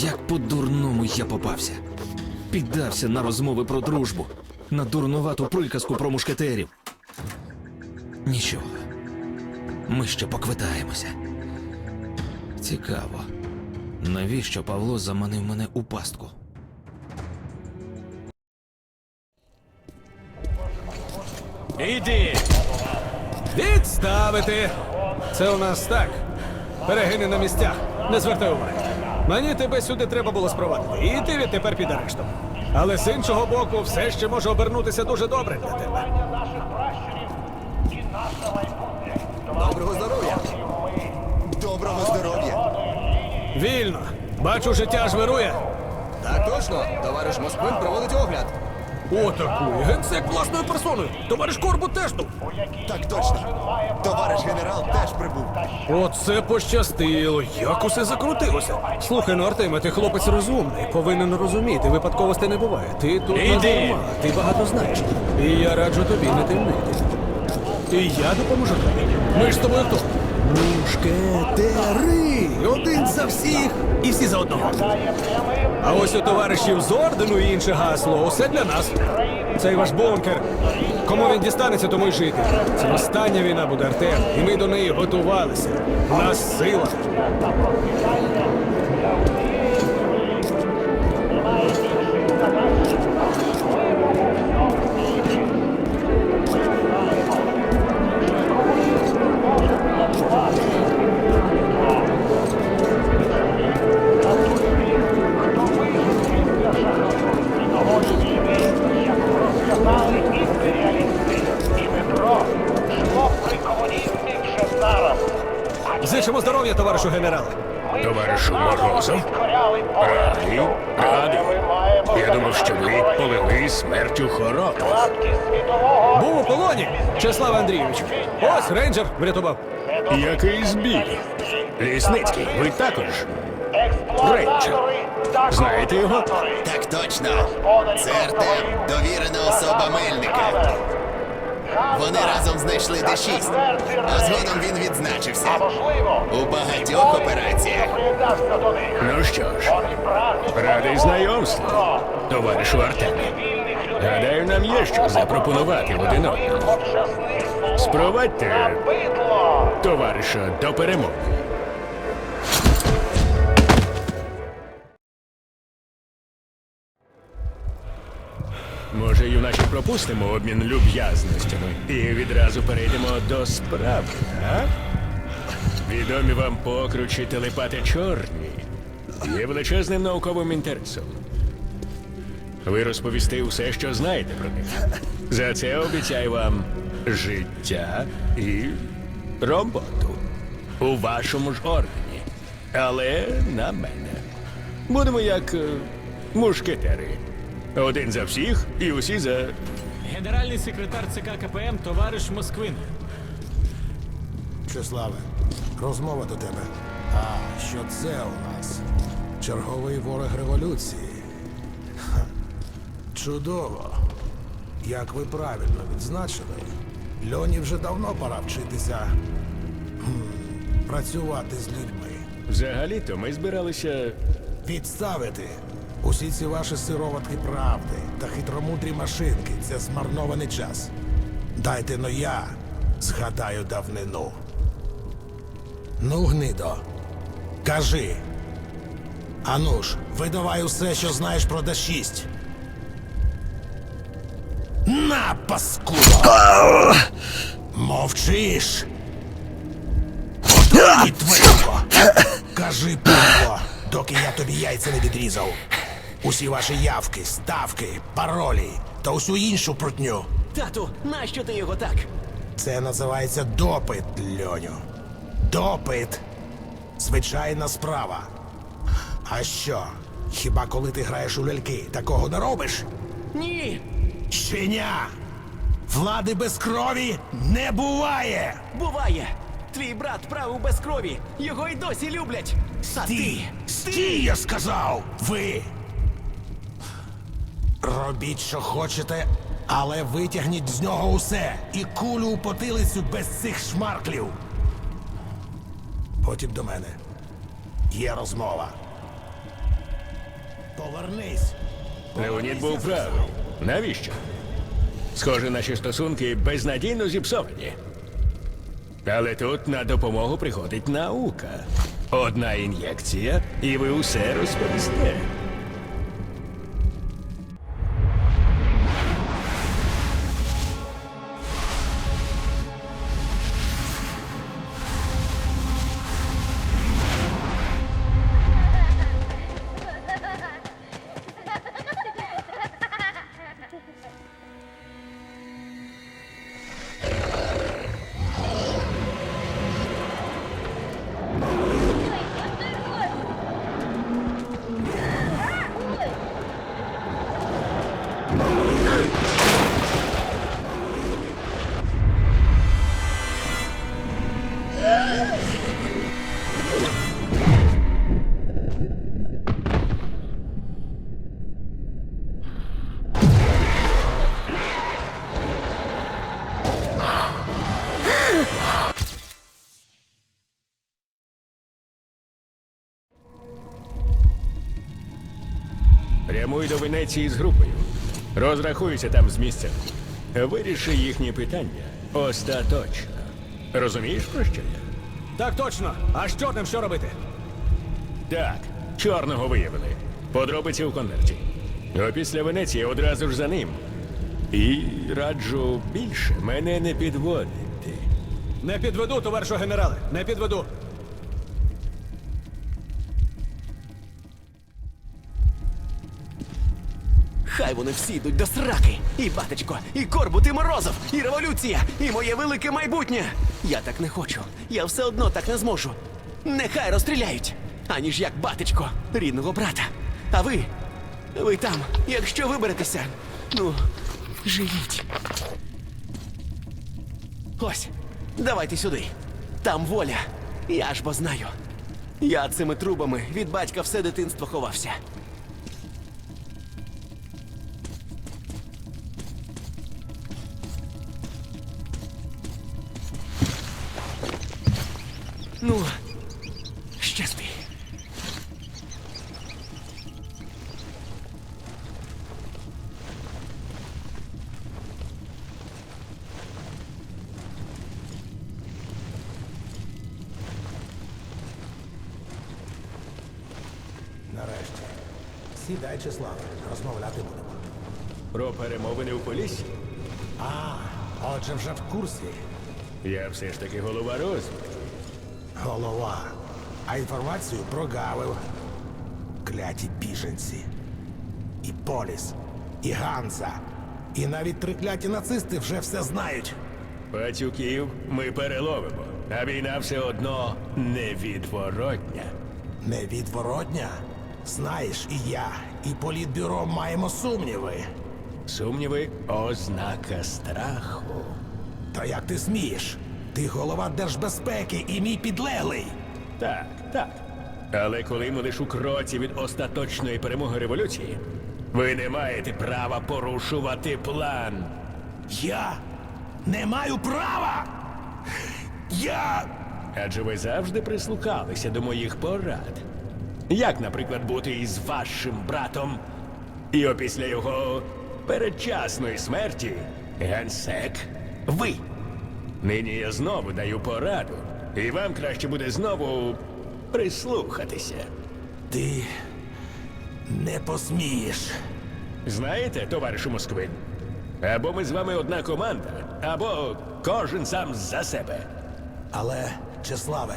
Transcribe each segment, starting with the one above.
Як по-дурному я попався. Піддався на розмови про дружбу, на дурнувату приказку про мушкетерів. Нічого. Ми ще поквитаємося. Цікаво, навіщо Павло заманив мене у пастку? Іди! Відставити! Це у нас так. Перегини на місцях. Не звертай уваги. Мені тебе сюди треба було спровадити. І ти відтепер під арештом. Але з іншого боку, все ще може обернутися дуже добре для тебе. Доброго здоров'я! Доброго здоров'я! Вільно. Бачу, життя ж вирує. Так точно, товариш Москвин проводить огляд. Отакує. Генсек власною персоною. Товариш Корбу теж тут. Так точно. Товариш генерал теж прибув. Оце пощастило. Як усе закрутилося. Слухай, ну Артеме, ти хлопець розумний, повинен розуміти. Випадковостей не буває. Ти тут Іди. незарма, ти багато знаєш. І я раджу тобі не темнити. І я допоможу тобі. Ми ж з тобою хто? Мушкетери! Один за всіх і всі за одного. А ось у товаришів з ордену і інше гасло. Усе для нас. Цей ваш бункер. Кому він дістанеться, тому й жити. Це остання війна буде Артем, і ми до неї готувалися. У нас сила. Був у полоні, Чеслав Андрійович. Ось рейнджер врятував. Який збіг. Лісницький, ви також. Рейнджер. Знаєте його? Так точно. Це Артем, довірена особа Мельника. Вони разом знайшли Д6, а згодом він відзначився. У багатьох операціях. Ну що ж, радий знайомству, товаришу Артемі. Гадаю, нам є що запропонувати один одному. Спровадьте товариша до перемоги. Може, юначе пропустимо обмін люб'язностями і відразу перейдемо до справи, а? Відомі вам покручі телепати чорні є величезним науковим інтересом. Ви розповісти все, що знаєте про них. За це обіцяю вам життя і роботу у вашому ж органі. Але на мене. Будемо як е, мушкетери. Один за всіх і усі за. Генеральний секретар ЦК КПМ товариш Москвин. Чеславе, розмова до тебе. А що це у нас? Черговий ворог революції. Чудово. Як ви правильно відзначили, Льоні вже давно пора вчитися хм, працювати з людьми. Взагалі-то ми збиралися. Відставити усі ці ваші сироватки правди та хитромудрі машинки це змарнований час. Дайте но я згадаю давнину. Ну, гнидо, кажи. Ану ж, видавай усе, що знаєш про Д6. На, паскудо! Мовчиш! Ото і твоєго! Кажи, Павло, доки я тобі яйця не відрізав. Усі ваші явки, ставки, паролі та усю іншу прутню. Тату, нащо ти його так? Це називається допит, Льоню. Допит. Звичайна справа. А що? Хіба коли ти граєш у ляльки, такого не робиш? Ні! Щеня! Влади без крові не буває! Буває! Твій брат правив без крові! Його й досі люблять! А ти? Стій! Стій, я сказав! Ви! Робіть, що хочете, але витягніть з нього усе і кулю у потилицю без цих шмарклів. Потім до мене. Є розмова. Повернись. Леонід був правий. Навіщо? Схоже, наші стосунки безнадійно зіпсовані. Але тут на допомогу приходить наука. Одна ін'єкція, і ви усе розповісте. Прямуй до Венеції з групою. Розрахуйся там з місцем. Виріши їхні питання остаточно. Розумієш про що я? Так точно. А з чорним що робити? Так, чорного виявили. Подробиці у конверті. А після Венеції одразу ж за ним. І раджу більше мене не підводити. Не підведу, товаришу генерале, не підведу. Хай вони всі йдуть до сраки. І батечко, і Корбут, і Морозов, і революція, і моє велике майбутнє. Я так не хочу. Я все одно так не зможу. Нехай розстріляють. Аніж як батечко, рідного брата. А ви, ви там, якщо виберетеся, ну, живіть. Ось, давайте сюди. Там воля. Я ж бо знаю. Я цими трубами від батька все дитинство ховався. Ну, щасти. Нарешті. Сідай, Числав, розмовляти будемо. Про перемовини у Поліссі? А, отже, вже в курсі. Я все ж таки голова розвідки. Голова. А інформацію прогавив. Кляті біженці. І Поліс, і Ганза. І навіть трикляті нацисти вже все знають. Пацюків ми переловимо, а війна все одно невідворотня. Невідворотня. Знаєш, і я, і політбюро маємо сумніви. Сумніви ознака страху. Та як ти смієш? Ти голова держбезпеки і мій підлеглий. Так, так. Але коли ми лише у кроці від остаточної перемоги революції, ви не маєте права порушувати план. Я не маю права. Я. Адже ви завжди прислухалися до моїх порад. Як, наприклад, бути із вашим братом і опісля його передчасної смерті генсек ви. Нині я знову даю пораду, і вам краще буде знову прислухатися. Ти не посмієш. Знаєте, товаришу Москвин, або ми з вами одна команда, або кожен сам за себе. Але, Чеславе,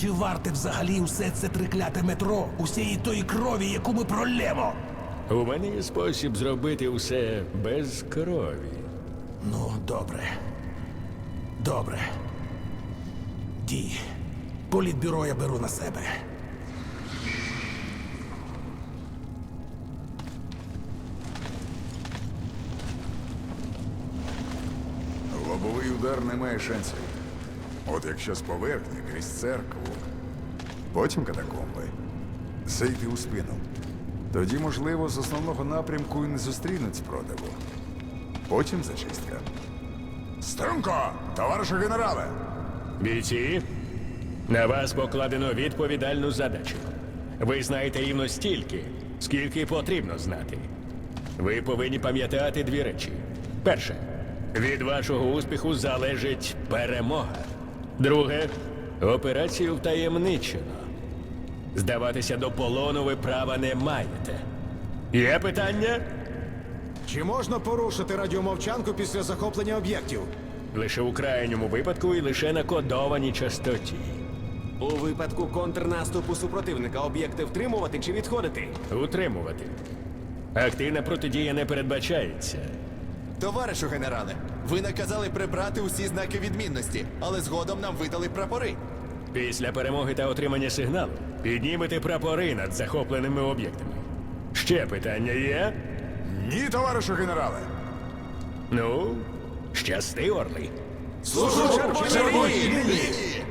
чи варте взагалі усе це трикляте метро, усієї тої крові, яку ми пролємо? У мене є спосіб зробити все без крові. Ну, добре. Добре. Дій. Політбюро я беру на себе. Лобовий удар не має шансів. От якщо з поверхні крізь церкву, потім катакомби, зайти у спину. Тоді, можливо, з основного напрямку і не зустрінуть спротиву. Потім зачистка. Струнко, товаришу генерале! Бійці, на вас покладено відповідальну задачу. Ви знаєте рівно стільки, скільки потрібно знати. Ви повинні пам'ятати дві речі. Перше, від вашого успіху залежить перемога. Друге, операцію втаємничено. Здаватися до полону ви права не маєте. Є питання? Чи можна порушити радіомовчанку після захоплення об'єктів? Лише у крайньому випадку і лише на кодованій частоті. У випадку контрнаступу супротивника об'єкти втримувати чи відходити? Утримувати. Активна протидія не передбачається. Товаришу генерале, ви наказали прибрати усі знаки відмінності, але згодом нам видали прапори. Після перемоги та отримання сигналу піднімете прапори над захопленими об'єктами. Ще питання є? Ні, товаришу генерале. Ну, щасти, Орли. Служу червоній лінії!